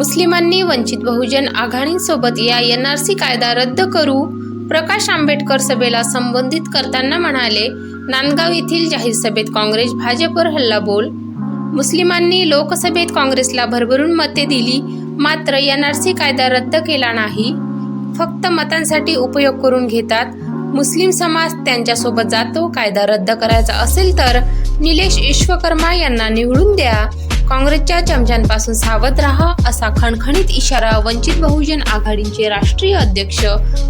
मुस्लिमांनी वंचित बहुजन आघाडींसोबत या N R C कायदा रद्द करू प्रकाश आंबेडकर सभेला संबोधित करताना म्हणाले नांदगाव येथील जाहीर सभेत काँग्रेस भाजपवर हल्लाबोल मुस्लिमांनी लोकसभेत काँग्रेसला भरभरून मते दिली मात्र एन आर सी कायदा रद्द केला नाही. फक्त मतांसाठी उपयोग करून घेतात. मुस्लिम समाज त्यांच्यासोबत जातो कायदा रद्द करायचा असेल तर निलेश विश्वकर्मा यांना निवडून द्या. काँग्रेसच्या चमच्यांपासून सावध राहा असा खणखणीत इशारा वंचित बहुजन आघाडीचे राष्ट्रीय अध्यक्ष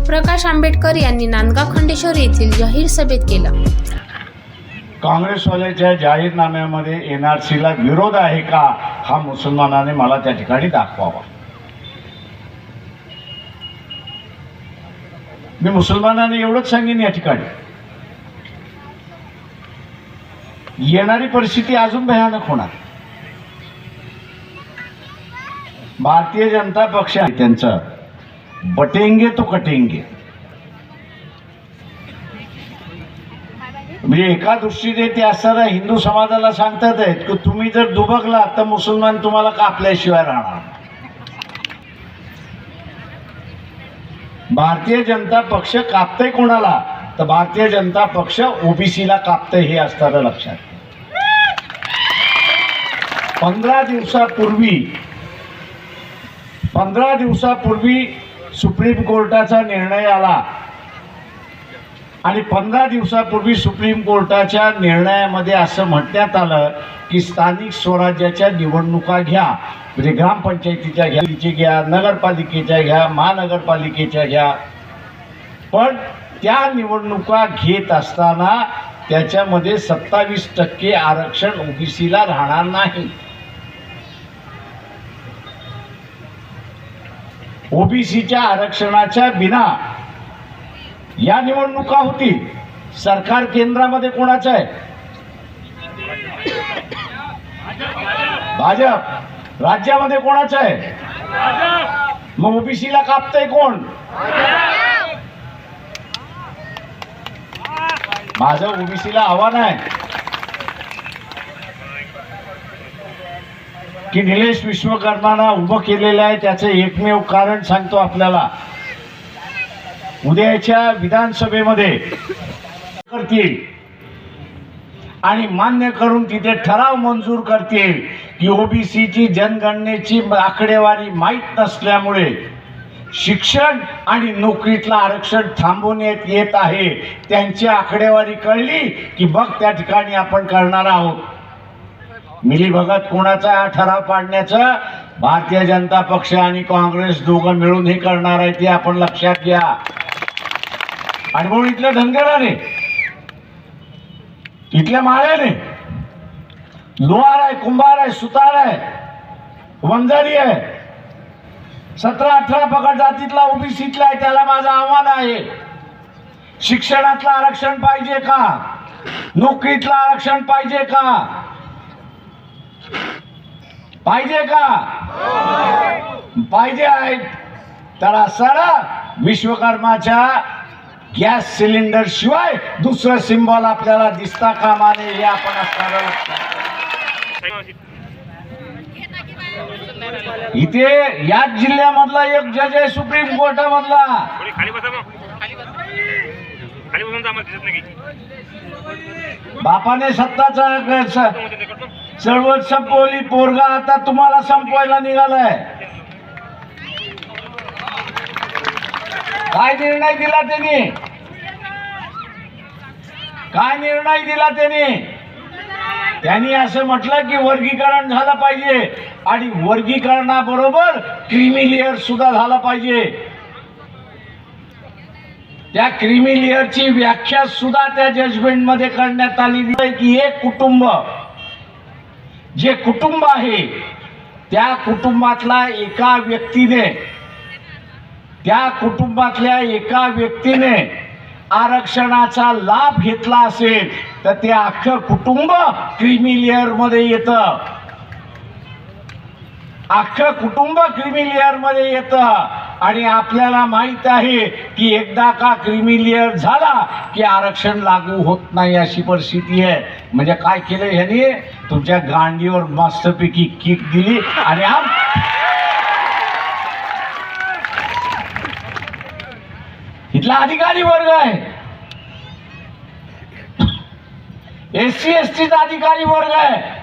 प्रकाश आंबेडकर यांनी नांदगाव खंडेश्वर येथील जाहीर सभेत केला. काँग्रेसवाल्याच्या जाहीरनाम्यामध्ये एन आर सीला विरोध आहे का हा मुसलमानाने मला त्या ठिकाणी दाखवावा. मी मुसलमानाने एवढंच सांगेन या ठिकाणी. येणारी परिस्थिती अजून भयानक होणार. भारतीय जनता पक्ष आहे त्यांचा. बटेंगे तो कटेंगे. म्हणजे एका दृष्टीने ते असताना हिंदू समाजाला सांगतात आहेत की तुम्ही जर दुबकला तर मुसलमान तुम्हाला कापल्याशिवाय राहणार. भारतीय जनता पक्ष कापतय कोणाला? तर भारतीय जनता पक्ष ओबीसीला कापतय हे असताना लक्षात पंधरा दिवसापूर्वी पंधरा दिवसापूर्वी सुप्रीम कोर्टाचा निर्णय आला. आणि पंधरा दिवसापूर्वी सुप्रीम कोर्टाच्या निर्णयामध्ये असं म्हणण्यात आलं की स्थानिक स्वराज्याच्या निवडणुका घ्या. म्हणजे ग्रामपंचायतीच्या घ्या तिचे घ्या नगरपालिकेच्या घ्या महानगरपालिकेच्या घ्या. पण त्या निवडणुका घेत असताना त्याच्यामध्ये सत्तावीस टक्के आरक्षण ओबीसीला राहणार नाही. ओबीसीच्या आरक्षणाच्या बिना या निवडणुका होतील. सरकार केंद्रामध्ये कोणाचं आहे? भाजप. राज्यामध्ये कोणाचं आहे? मग ओबीसीला कापतंय कोण? माझं ओबीसीला आव्हान आहे. की निलेश विश्वकर्माना उभं केलेलं आहे त्याचं एकमेव कारण सांगतो आपल्याला. उद्याच्या विधानसभेमध्ये करतील. आणि मान्य करून तिथे ठराव मंजूर करतील की ओबीसीची जनगणनेची आकडेवारी माहीत नसल्यामुळे शिक्षण आणि नोकरीतलं आरक्षण थांबवण्यात येत आहे. त्यांची आकडेवारी कळली की बघ त्या ठिकाणी आपण करणार आहोत. मिलीभगत कोणाचा हा ठराव पाडण्याचं? भारतीय जनता पक्ष आणि काँग्रेस दोघं मिळून हे करणार आहे ते आपण लक्षात घ्या. आणि म्हणून इथल्या धनगराने इथल्या माळ्याने लोहार आहे कुंभार आहे सुतार आहे वंजारी आहे. सतरा अठरा पकड जातीतला ओबीसीतला आहे त्याला माझं आव्हान आहे. शिक्षणातलं आरक्षण पाहिजे का? नोकरीतलं आरक्षण पाहिजे का? पाहिजे का? पाहिजे आहे. तर सरळ विश्वकर्माच्या गॅस सिलेंडर शिवाय दुसरं सिम्बॉल आपल्याला दिसता कामा नये हे आपण असणारं इथे याच जिल्ह्यामधला एक जज आहे सुप्रीम कोर्टामधला. बापाने सत्ताचा. चळवळ संपवली पोरगा आता तुम्हाला संपवायला निघालाय. काय निर्णय दिला त्यांनी? काय निर्णय दिला त्यांनी? त्यांनी असं म्हटलं की वर्गीकरण झालं पाहिजे आणि वर्गीकरणाबरोबर क्रिमिलियर सुद्धा झाला पाहिजे. त्या क्रिमिलियरची व्याख्या सुद्धा त्या जजमेंटमध्ये करण्यात आलेली आहे की एक कुटुंब जे कुटुंब आहे त्या कुटुंबातला एका व्यक्तीने त्या कुटुंबातल्या एका व्यक्तीने आरक्षणाचा लाभ घेतला असेल तर ते अख्खं कुटुंब क्रिमिलिअरमध्ये येतं. अख्खं कुटुंब क्रिमिलियरमध्ये येतं. आणि आपल्याला माहीत आहे की एकदा का क्रिमिलियर झाला की आरक्षण लागू होत नाही अशी परिस्थिती आहे. म्हणजे काय केलं ह्याने? तुमच्या गांडीवर मस्तपैकी किक दिली आणि आम इथला अधिकारी वर्ग आहे. एस सी एस टीचा अधिकारी वर्ग आहे.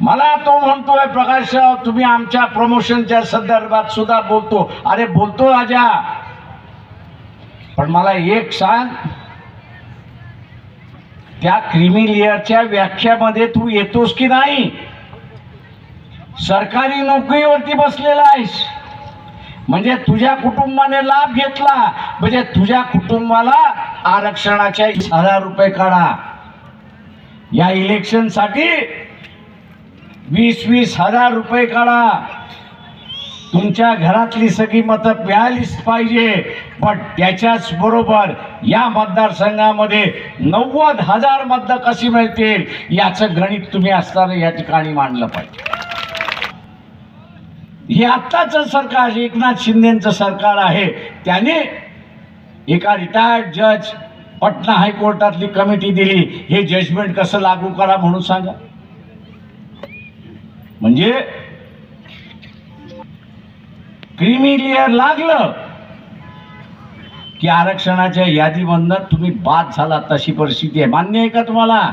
मला तो म्हणतोय प्रकाश तुम्ही आमच्या प्रमोशनच्या संदर्भात सुद्धा बोलतो. अरे बोलतो राजा. पण मला एक सांग. त्या क्रिमी लेअरच्या व्याख्यामध्ये तू येतोस की नाही? सरकारी नोकरीवरती बसलेला आहेस. म्हणजे तुझ्या कुटुंबाने लाभ घेतला. म्हणजे तुझ्या कुटुंबाला आरक्षणाच्या हजार रुपये काढा. या इलेक्शनसाठी वीस वीस हजार रुपये काढा. तुमच्या घरातली सगळी मतं मिळालीच पाहिजे पण त्याच्याच बरोबर या मतदारसंघामध्ये नव्वद हजार मतं कशी मिळतील याचं गणित तुम्ही असताना या ठिकाणी मांडलं पाहिजे. हे आत्ताचं सरकार एकनाथ शिंदेचं सरकार आहे त्याने एका रिटायर्ड जज पटना हायकोर्टातली कमिटी दिली. हे जजमेंट कसं लागू करा म्हणून सांगा. म्हणजे क्रिमिलियर लागलं की आरक्षणाच्या यादीमधनं तुम्ही बाद झाला तशी परिस्थिती आहे. मान्य आहे का तुम्हाला?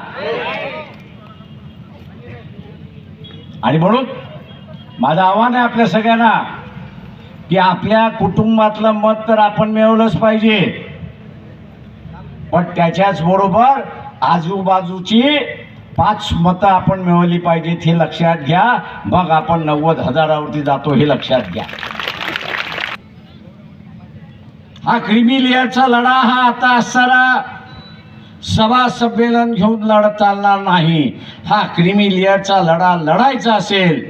आणि म्हणून माझं आव्हान आहे आपल्या सगळ्यांना की आपल्या कुटुंबातलं मत तर आपण मिळवलंच पाहिजे. पण त्याच्याच बरोबर आजूबाजूची पाच मतं आपण मिळवली पाहिजेत हे लक्षात घ्या. मग आपण नव्वद हजारावरती जातो हे लक्षात घ्या. हा क्रिमी लेअरचा लढा हा आता असणारा सभा संमेलन घेऊन लढत चालणार नाही. हा क्रिमी लेअरचा लढा लढायचा असेल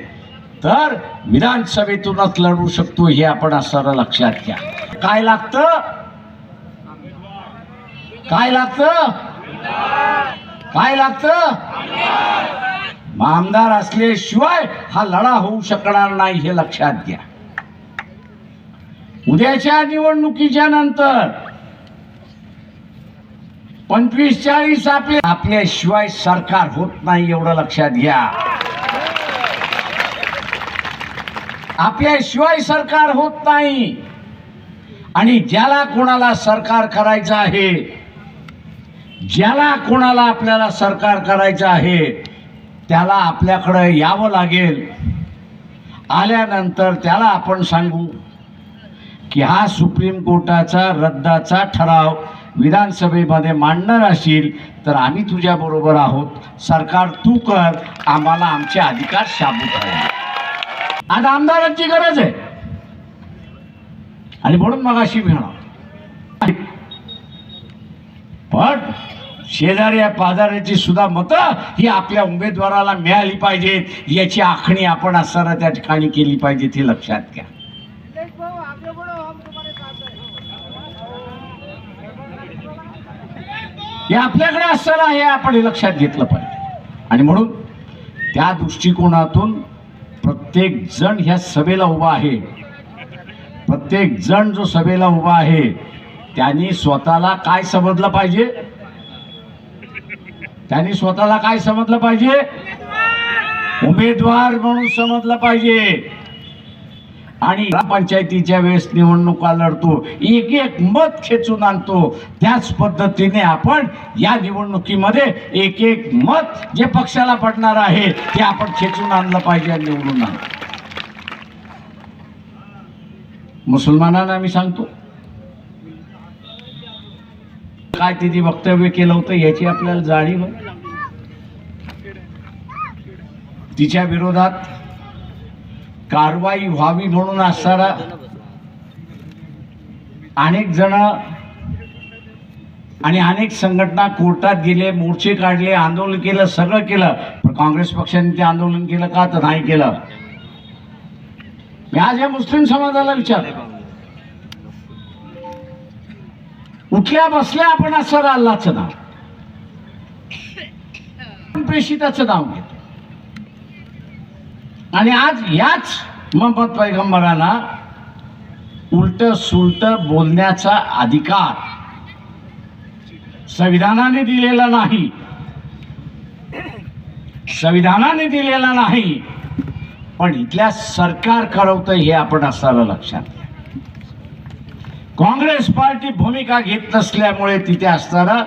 तर विधानसभेतूनच लढू शकतो हे आपण असणारं लक्षात घ्या. काय लागतं? काय लागतं? काय लागतं? आमदार असल्याशिवाय हा लढा होऊ शकणार नाही हे लक्षात घ्या. उद्याच्या निवडणुकीच्या नंतर पंचवीस चाळीस आपले आपल्याशिवाय सरकार होत नाही एवढं लक्षात घ्या. आपल्याशिवाय सरकार होत नाही. आणि ज्याला कोणाला सरकार करायचं आहे ज्याला कोणाला आपल्याला सरकार करायचं आहे त्याला आपल्याकडं यावं लागेल. आल्यानंतर त्याला आपण सांगू की हा सुप्रीम कोर्टाचा रद्दाचा ठराव विधानसभेमध्ये मांडणार असेल तर आम्ही तुझ्याबरोबर आहोत. सरकार तू कर. आम्हाला आमचे अधिकार शाबूत राहील. आज आमदारांची गरज आहे. आणि म्हणून मग अशी मिळणार पण शेजाऱ्या पाजाऱ्याची सुद्धा मतं ही आपल्या उमेदवाराला मिळाली पाहिजेत याची आखणी आपण असताना त्या ठिकाणी केली पाहिजे हे लक्षात घ्या. हे आपल्याकडे असताना हे आपण हे लक्षात घेतलं पाहिजे. आणि म्हणून त्या दृष्टिकोनातून प्रत्येक जण ह्या सभेला उभा आहे. प्रत्येक जण जो सभेला उभा आहे त्यांनी स्वतःला काय समजलं पाहिजे? त्यांनी स्वतःला काय समजलं पाहिजे? उमेदवार म्हणून समजलं पाहिजे. आणि ग्रामपंचायतीच्या वेळेस निवडणुका लढतो एक एक मत खेचून आणतो. त्याच पद्धतीने आपण या निवडणुकीमध्ये एक एक मत जे पक्षाला पडणार आहे ते आपण खेचून आणलं पाहिजे निवडून आणलं मुसलमानांना मी सांगतो काय तिथे वक्तव्य केलं होतं याची आपल्याला जाणीव तिच्या विरोधात कारवाई व्हावी म्हणून असणारा अनेक जण आणि अनेक संघटना कोर्टात गेले मोर्चे काढले आंदोलन केलं सगळं केलं. पण काँग्रेस पक्षाने ते आंदोलन केलं का तर नाही केलं? मी आज या मुस्लिम समाजाला विचारलं उठल्या बसल्या आपण असं अल्लाचं नाव. प्रेषिताचं नाव घेतो. आणि आज याच मोहम्मद पैगंबराला उलट सुलट बोलण्याचा अधिकार संविधानाने दिलेला नाही. संविधानाने दिलेला नाही. पण इथल्या सरकार करवतं हे आपण असणारं लक्षात काँग्रेस पार्टी भूमिका घेत नसल्यामुळे तिथे असताना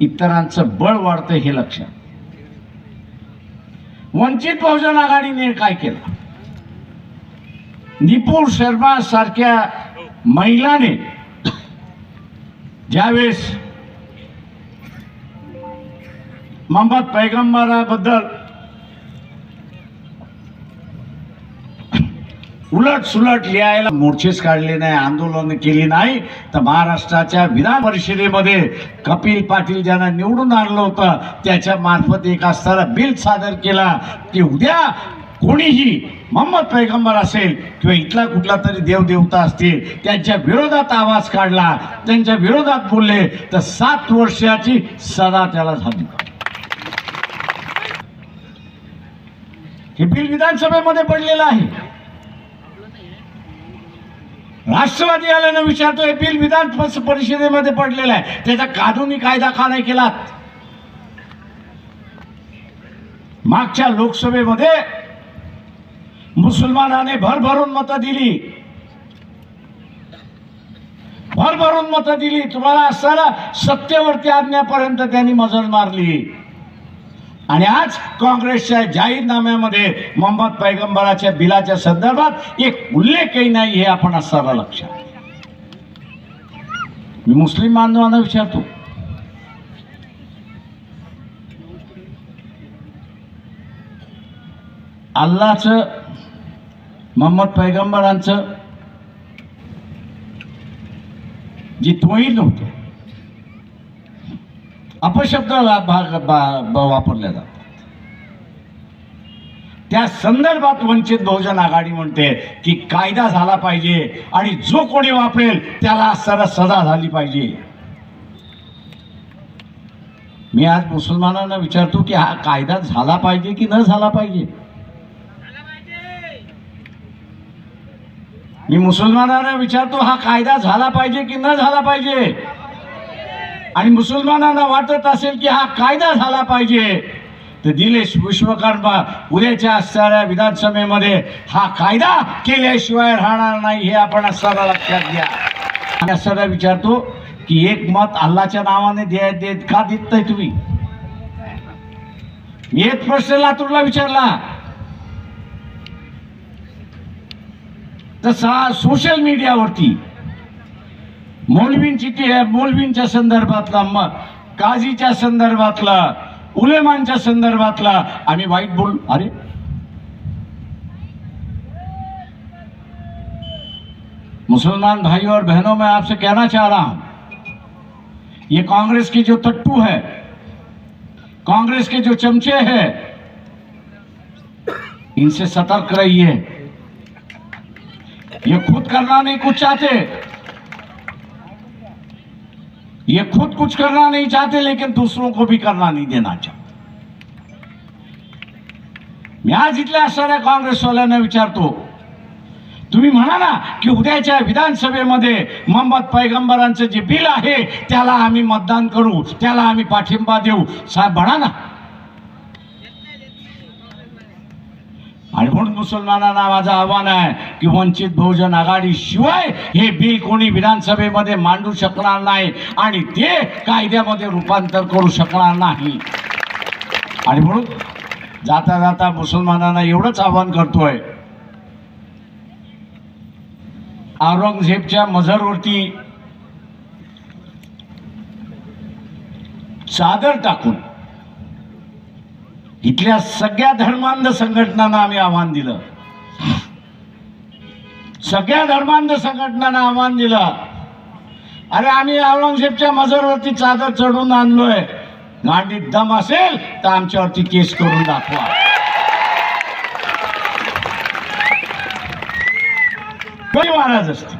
इतरांचं बळ वाढतं हे लक्षात वंचित बहुजन आघाडीने काय केलं? निपुण शर्मा सारख्या महिलाने ज्यावेळेस मोहम्मद पैगंबराबद्दल उलट सुलट लिहायला मोर्चेच काढले नाही आंदोलन केली नाही तर महाराष्ट्राच्या विधान परिषदेमध्ये कपिल पाटील ज्यांना निवडून आणलं होतं त्याच्या मार्फत एक असताना बिल सादर केला की उद्या कोणीही मोहम्मद पैगंबर असेल किंवा इथला कुठला तरी देवदेवता असतील त्यांच्या विरोधात आवाज काढला त्यांच्या विरोधात बोलले तर सात वर्षाची सदा त्याला झाली. हे बिल विधानसभेमध्ये पडलेलं आहे. राष्ट्रवादी आल्यानं विचारतोय बिल विधान पस- परिषदेमध्ये पडलेलं आहे. त्याचा कानूनी कायदा का नाही केला? मागच्या लोकसभेमध्ये मुसलमानाने भरभरून मतं दिली. भरभरून मतं दिली. तुम्हाला असताना सत्तेवरती आणण्यापर्यंत त्यांनी मजल मारली. आणि आज काँग्रेसच्या जाहीरनाम्यामध्ये मोहम्मद पैगंबराच्या बिलाच्या संदर्भात एक उल्लेखही नाही हे आपण असताना लक्षात. मी मुस्लिम बांधवांना विचारतो. अल्लाचं मोहम्मद पैगंबरांचं जी तोही नव्हतं अपशब्द भाग- बा- वापरल्या जातात. त्या संदर्भात वंचित बहुजन आघाडी म्हणते की कायदा झाला पाहिजे आणि जो कोणी वापरेल त्याला असताना सजा झाली पाहिजे. मी आज मुसलमानांना विचारतो की हा कायदा झाला पाहिजे की न झाला पाहिजे? मी मुसलमानांना विचारतो हा कायदा झाला पाहिजे की न झाला पाहिजे? आणि मुसलमानांना वाटत असेल की हा कायदा झाला पाहिजे. तर दिलेश विश्वकर्मा उद्याच्या असणाऱ्या विधानसभेमध्ये हा कायदा केल्याशिवाय राहणार नाही हे आपण असताना लक्षात घ्या. आणि असताना विचारतो की एक मत अल्लाच्या नावाने द्या देत का देत नाही तुम्ही? मी एक प्रश्न लातूरला विचारला. तसा सोशल मीडियावरती मौलवींची ती मौलवींच्या संदर्भातला, म, काझीच्या संदर्भातला उलेमांच्या संदर्भातला आम्ही बोल, अरे. मुसलमान भाइयों और बहनों, मैं आपसे कहना चाह रहा हूँ, ये कांग्रेस की जो तट्टू है, कांग्रेस के जो चमचे हैं, इनसे सतर्क रहिए। ये खुद करना नहीं, कुछ चाहते ये खुद कुछ करना नहीं चाहते लेकिन दूसरों को भी करना नहीं देना चाहते। मी आज इथल्या काँग्रेस काँग्रेसवाल्यांना विचारतो तुम्ही म्हणा ना की उद्याच्या विधानसभेमध्ये मोहम्मद पैगंबरांचं जे बिल आहे त्याला आम्ही मतदान करू त्याला आम्ही पाठिंबा देऊ। साहेब म्हणा ना आणि म्हणून मुसलमानांना माझं आव्हान आहे की वंचित बहुजन आघाडी शिवाय हे बिल कोणी विधानसभेमध्ये मांडू शकणार नाही आणि ते कायद्यामध्ये रूपांतर करू शकणार नाही. आणि म्हणून जाता जाता मुसलमानांना एवढंच आव्हान करतोय. औरंगजेबच्या मजरवरती चादर टाकून इथल्या सगळ्या धर्मांध संघटनांना आम्ही आव्हान दिलं. सगळ्या धर्मांध संघटनांना आव्हान दिलं. अरे आम्ही औरंगजेबच्या मजरवरती चादर चढून आणलोय. गांडीत दम असेल तर आमच्यावरती केस करून दाखवा. काही महाराज असतील?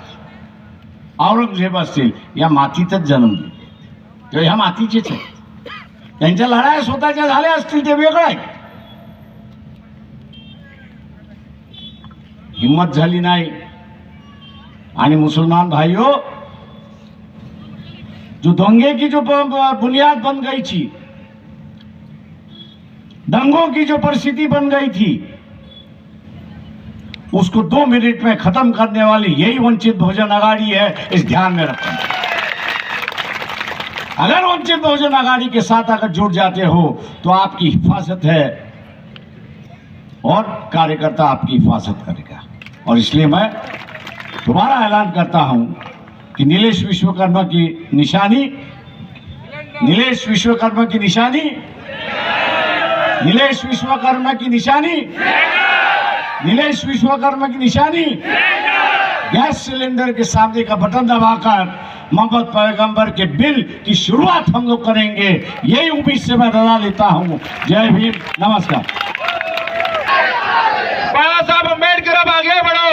औरंगजेब असतील. या मातीतच जन्म किंवा ह्या मातीचेच आहे त्यांच्या लढाया स्वतःच्या झाल्या असतील ते वेगळं आहे. हिम्मत झाली नाही. आणि मुसलमान भाइयों जो दंगे की जो बुनियाद बन गई थी दंगों की जो परिस्थिति बन गई थी उसको दो मिनट में खत्म करने वाली यही वंचित भोजन अगाड़ी है इस ध्यान में रखना। अगर वंचित बहुजन अगाड़ी के साथ अगर जुड़ जाते हो तो आपकी हिफाजत है। और कार्यकर्ता आपकी हिफाजत करेगा। और इसलिए मैं दोबारा ऐलान करता हूँ कि नीलेश विश्वकर्मा की निशानी, नीलेश विश्वकर्मा की निशानी, नीलेश विश्वकर्मा की निशानी, नीलेश विश्वकर्मा की निशानी, गैस सिलेंडर के सामने का बटन दबाकर मोहम्मद पैगंबर के बिल की शुरुआत हम लोग करेंगे। यही उम्मीद से मैं रजा लेता हूँ। जय भीम। नमस्कार। साहब अंबेडकर अब आगे बढ़ो।